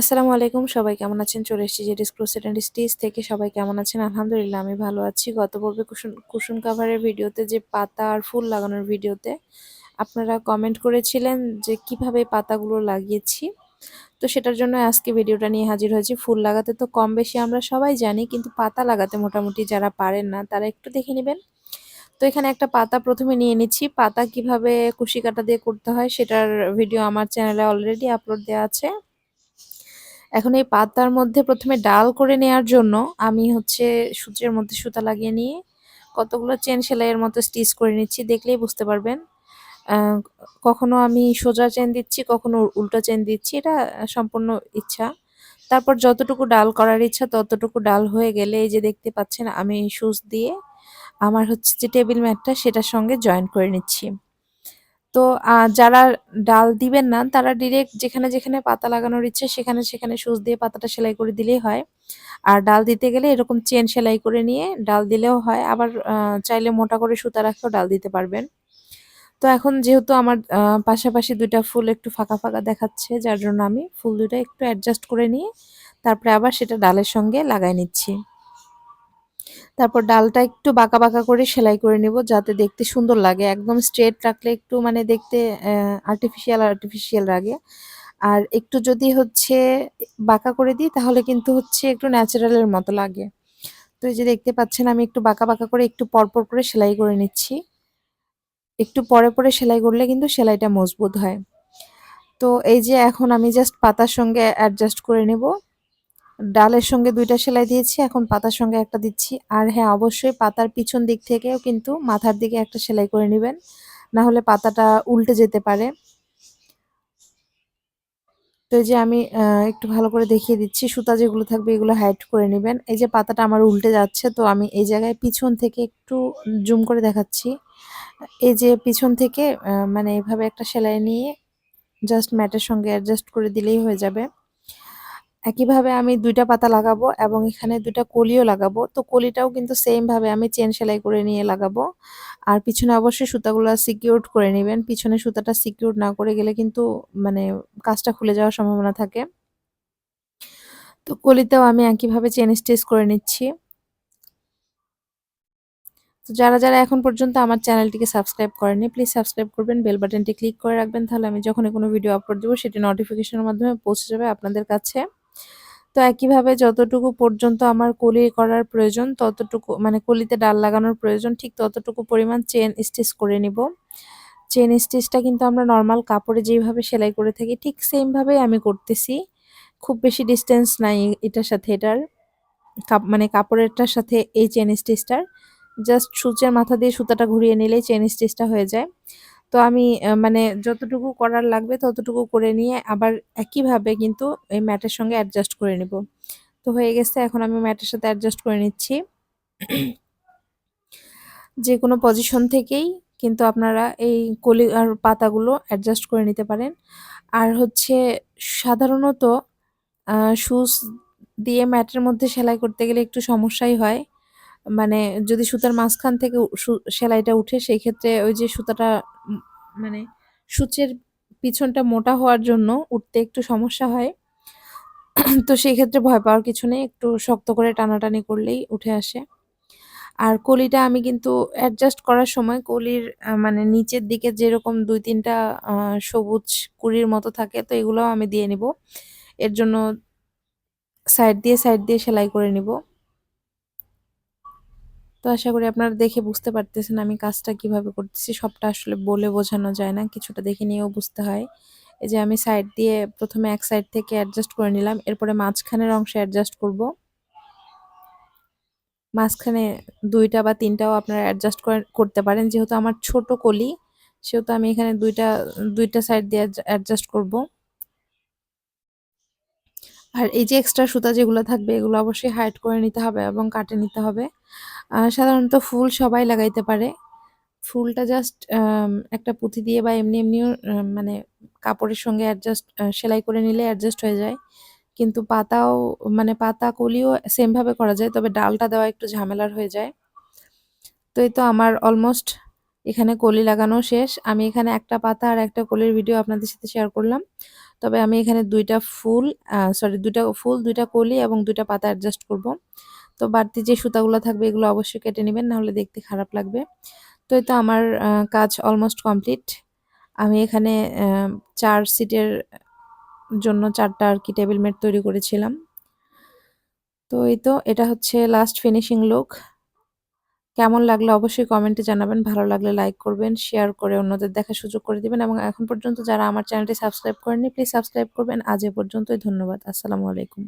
আসসালামু আলাইকুম, সবাই কেমন আছেন? চলে এসেছি যে ক্রোসেট অ্যান্ড স্টিচ থেকে। সবাই কেমন আছেন? আলহামদুলিল্লাহ, আমি ভালো আছি। গত পর্বে কুসুন কুশন কাভারের ভিডিওতে যে পাতা আর ফুল লাগানোর ভিডিওতে আপনারা কমেন্ট করেছিলেন যে কীভাবে পাতাগুলো লাগিয়েছি। তো সেটার জন্য আজকে ভিডিওটা নিয়ে হাজির হয়েছি। ফুল লাগাতে তো কম বেশি আমরা সবাই জানি, কিন্তু পাতা লাগাতে মোটামুটি যারা পারেন না, তারা একটু দেখে নেবেন। তো এখানে একটা পাতা প্রথমে নিয়ে নিচ্ছি। পাতা কীভাবে কুশি কাটা দিয়ে করতে হয় সেটার ভিডিও আমার চ্যানেলে অলরেডি আপলোড দেওয়া আছে। এখন এই পাতার মধ্যে প্রথমে ডাল করে নেয়ার জন্য আমি হচ্ছে সূত্রের মধ্যে সুতা লাগিয়ে নিয়ে কতগুলো চেন সেলাইয়ের মতো স্টিচ করে নিচ্ছি, দেখলেই বুঝতে পারবেন। কখনো আমি সোজা চেন দিচ্ছি, কখনো উল্টা চেন দিচ্ছি, এটা সম্পূর্ণ ইচ্ছা। তারপর যতটুকু ডাল করার ইচ্ছা ততটুকু ডাল হয়ে গেলে এই যে দেখতে পাচ্ছেন আমি সুচ দিয়ে আমার হচ্ছে যে টেবিল ম্যাটটা সেটার সঙ্গে জয়েন করে নিচ্ছি। তো যারা ডাল দিবেন না, তারা ডিরেক্ট যেখানে যেখানে পাতা লাগানোর ইচ্ছে সেখানে সেখানে সুচ দিয়ে পাতাটা সেলাই করে দিলেই হয়। আর ডাল দিতে গেলে এরকম চেন সেলাই করে নিয়ে ডাল দিলেও হয়, আবার চাইলে মোটা করে সুতা রাখেও ডাল দিতে পারবেন। তো এখন যেহেতু আমার পাশাপাশি দুইটা ফুল একটু ফাঁকা ফাঁকা দেখাচ্ছে, যার জন্য আমি ফুল দুইটা একটু অ্যাডজাস্ট করে নিয়ে, তারপরে আবার সেটা ডালের সঙ্গে লাগাই নিচ্ছি। তারপর ডালটা একটু বাঁকা বাঁকা করে সেলাই করে নেব যাতে দেখতে সুন্দর লাগে। একদম স্ট্রেট রাখলে একটু মানে দেখতে আর্টিফিশিয়াল আর্টিফিশিয়াল লাগে আর একটু যদি হচ্ছে বাঁকা করে দিই তাহলে কিন্তু হচ্ছে একটু ন্যাচারালের মতো লাগে। তো এই যে দেখতে পাচ্ছেন আমি একটু বাঁকা বাঁকা করে একটু পরপর করে সেলাই করে নিচ্ছি। একটু পরে পরে সেলাই করলে কিন্তু সেলাইটা মজবুত হয়। তো এই যে এখন আমি জাস্ট পাতার সঙ্গে অ্যাডজাস্ট করে নেব। ডালের সঙ্গে দুইটা সেলাই দিয়েছি, এখন পাতার সঙ্গে একটা দিচ্ছি। আর হ্যাঁ অবশ্যই পাতার পিছন দিক থেকেও কিন্তু মাথার দিকে একটা সেলাই করে নেবেন, না হলে পাতাটা উল্টে যেতে পারে। তো এই যে আমি একটু ভালো করে দেখিয়ে দিচ্ছি, সুতা যেগুলো থাকবে এগুলো হাইট করে নেবেন। এই যে পাতাটা আমার উল্টে যাচ্ছে, তো আমি এই জায়গায় পিছন থেকে একটু জুম করে দেখাচ্ছি। এই যে পিছন থেকে মানে এভাবে একটা সেলাই নিয়ে জাস্ট ম্যাটের সঙ্গে অ্যাডজাস্ট করে দিলেই হয়ে যাবে। একইভাবে আমি দুইটা পাতা লাগাবো এবং এখানে দুইটা কলিও লাগাবো। তো কলিটাও কিন্তু সেম ভাবে আমি চেন সেলাই করে নিয়ে লাগাবো। আর পিছনে অবশ্যই সুতাগুলো সিকিউর করে নেবেন। পিছনে সুতাটা সিকিউর না করে গেলে কিন্তু মানে কাজটা খুলে যাওয়ার সম্ভাবনা থাকে। তো কলিতেও আমি একইভাবে চেন স্টিচ করে নিচ্ছি। তো যারা যারা এখন পর্যন্ত আমার চ্যানেলটিকে সাবস্ক্রাইব করেনি প্লিজ সাবস্ক্রাইব করবেন বেল বাটনটি ক্লিক করে রাখবেন। তাহলে আমি যখন কোনো ভিডিও আপলোড দেবো, সেটি নোটিফিকেশনের মাধ্যমে পৌঁছে যাবে আপনাদের কাছে। তো একইভাবে যতটুকু পর্যন্ত আমার কলি করার প্রয়োজন, ততটুকু মানে কলিতে ডাল লাগানোর প্রয়োজন, ঠিক ততটুকু পরিমাণ চেন স্টিচ করে নিব। চেন স্টিচটা কিন্তু আমরা নর্মাল কাপড়ে যেভাবে সেলাই করে থাকি, ঠিক সেমভাবেই আমি করতেছি। খুব বেশি ডিস্টেন্স নাই এটার সাথে, এটার কাপ মানে কাপড়েরটার সাথে এই চেন স্টিচটার। জাস্ট সূচের মাথা দিয়ে সুতাটা ঘুরিয়ে নিলেই চেন স্টিচটা হয়ে যায়। তো আমি মানে যতটুকু করার লাগবে ততটুকু করে নিয়ে আবার একইভাবে কিন্তু এই ম্যাটের সঙ্গে অ্যাডজাস্ট করে নেব। তো হয়ে গেছে, এখন আমি ম্যাটের সাথে অ্যাডজাস্ট করে নিচ্ছি। যে কোনো পজিশন থেকেই কিন্তু আপনারা এই কলি আর পাতাগুলো অ্যাডজাস্ট করে নিতে পারেন। আর হচ্ছে সাধারণত শুজ দিয়ে ম্যাটের মধ্যে সেলাই করতে গেলে একটু সমস্যাই হয়। মানে যদি সুতার মাঝখান থেকে সেলাইটা উঠে সেই ক্ষেত্রে ওই যে সুতাটা মানে সূচের পিছনটা মোটা হওয়ার জন্য উঠতে একটু সমস্যা হয়। তো সেই ক্ষেত্রে ভয় পাওয়ার কিছু নেই, একটু শক্ত করে টানাটানি করলেই উঠে আসে। আর কলিটা আমি কিন্তু অ্যাডজাস্ট করার সময় কলির মানে নিচের দিকে যেরকম দুই তিনটা সবুজ কুড়ির মতো থাকে তো এগুলোও আমি দিয়ে নিব। এর জন্য সাইড দিয়ে সাইড দিয়ে সেলাই করে নিব। তো আশা করি আপনারা দেখে বুঝতে পারতেছেন আমি কাজটা কীভাবে করতেছি। সবটা আসলে বলে বোঝানো যায় না, কিছুটা দেখে নিয়েও বুঝতে হয়। এই যে আমি সাইড দিয়ে প্রথমে এক সাইড থেকে অ্যাডজাস্ট করে নিলাম, এরপরে মাঝখানের অংশে অ্যাডজাস্ট করব। মাঝখানে দুইটা বা তিনটাও আপনারা অ্যাডজাস্ট করতে পারেন। যেহেতু আমার ছোট কলি, সেহেতু আমি এখানে দুইটা দুইটা সাইড দিয়ে অ্যাডজাস্ট করব। আর এই যে এক্সট্রা সুতা যেগুলো থাকবে, এগুলো অবশ্যই হাইট করে নিতে হবে এবং কাটে নিতে হবে। সাধারণত ফুল সবাই লাগাইতে পারে। ফুলটা জাস্ট একটা পুঁথি দিয়ে বা এমনি এমনিও মানে কাপড়ের সঙ্গে অ্যাডজাস্ট সেলাই করে নিলে অ্যাডজাস্ট হয়ে যায়। কিন্তু পাতাও মানে পাতা কলিও সেমভাবে করা যায়, তবে ডালটা দেওয়া একটু ঝামেলার হয়ে যায়। তো এই তো আমার অলমোস্ট এখানে কলি লাগানো শেষ। আমি এখানে একটা পাতা আর একটা কলির ভিডিও আপনাদের সাথে শেয়ার করলাম। তবে আমি এখানে দুইটা ফুল সরি দুইটা ফুল, দুইটা কলি এবং দুইটা পাতা অ্যাডজাস্ট করব। তো বাড়তি যে সুতাগুলো থাকবে এগুলো অবশ্যই কেটে নেবেন, নাহলে দেখতে খারাপ লাগবে। তো এই তো আমার কাজ অলমোস্ট কমপ্লিট আমি এখানে চার সিটের জন্য চারটা আর কি টেবিল ম্যাট তৈরি করেছিলাম। তো এই তো, এটা হচ্ছে লাস্ট ফিনিশিং লুক কেমন লাগল অবশ্যই কমেন্টে জানাবেন, ভালো লাগলে লাইক করবেন শেয়ার করে অন্যদের দেখার সুযোগ করে দিবেন এবং এখন পর্যন্ত যারা আমার চ্যানেলটি সাবস্ক্রাইব করেননি প্লিজ সাবস্ক্রাইব করবেন। আজ এ পর্যন্তই, ধন্যবাদ, আসসালামু আলাইকুম।